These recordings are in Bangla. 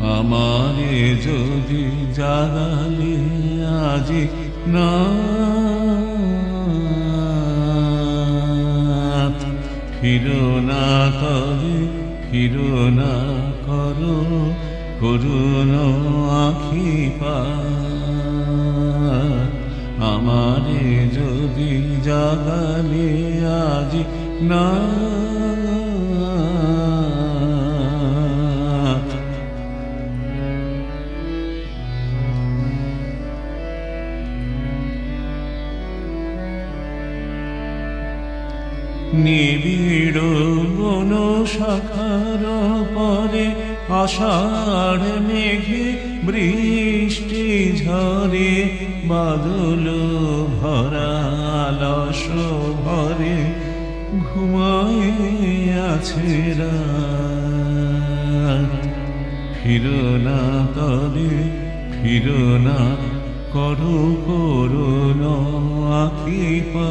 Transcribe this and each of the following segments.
আমারে যদি জাগালে আজি না। ফিরো না তবে, ফিরো না করো, করুণ আখি পা। আমারে যদি জাগালে আজি না। নিবিড় বন শাখার পরে আষাঢ় মেঘে বৃষ্টি ঝরে, বাদল ভরা ভরে ঘুমায় আছে ফিরো না তবে, ফিরো না, করো করুণ আখি পা।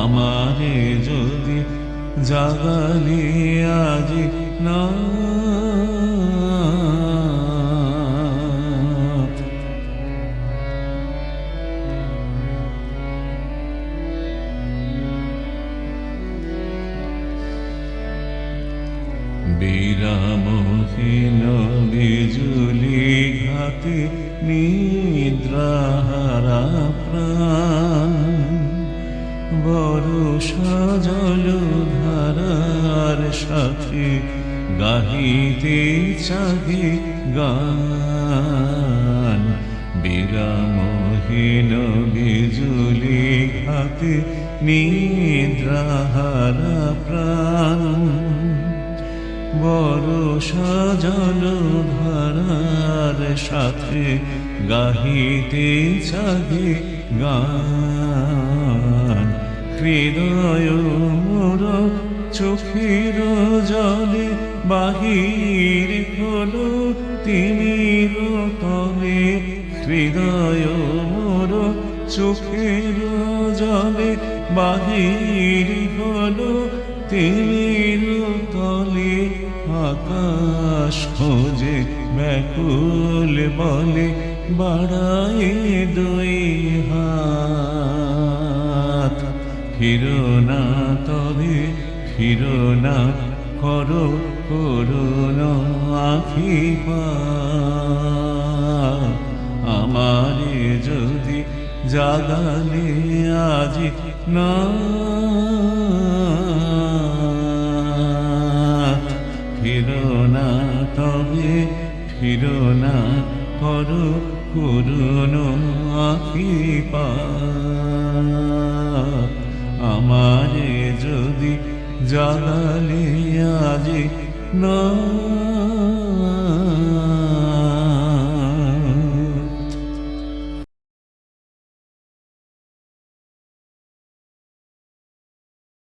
আমারে যদি জাগালে আজ না। বিরামহীন বিজুলি ঘাতে নিদ্রাহারা গাহিতে চাহে গান। বিরামহীন বিজুলি হাতে নিদ্রাহারা প্রাণ। বড় সজল ধারার সাথে গাহিতে চাগে গান। হৃদয় মোর চোখের জলে বাহির হলো তিমির তলে হৃদয় মোর চোখের জলে বাহির হলো তিমির তলে আকাশ খোঁজে ব্যাকুল বলে বাড়ায় দুই হাত। ফিরো না তবে ফিরো না করো করুণ আখি আমারে যদি জাগালে আজ না। ফিরো না তবে ফিরো না করো করুণ আখি পা। আমারে জানালি আজি না।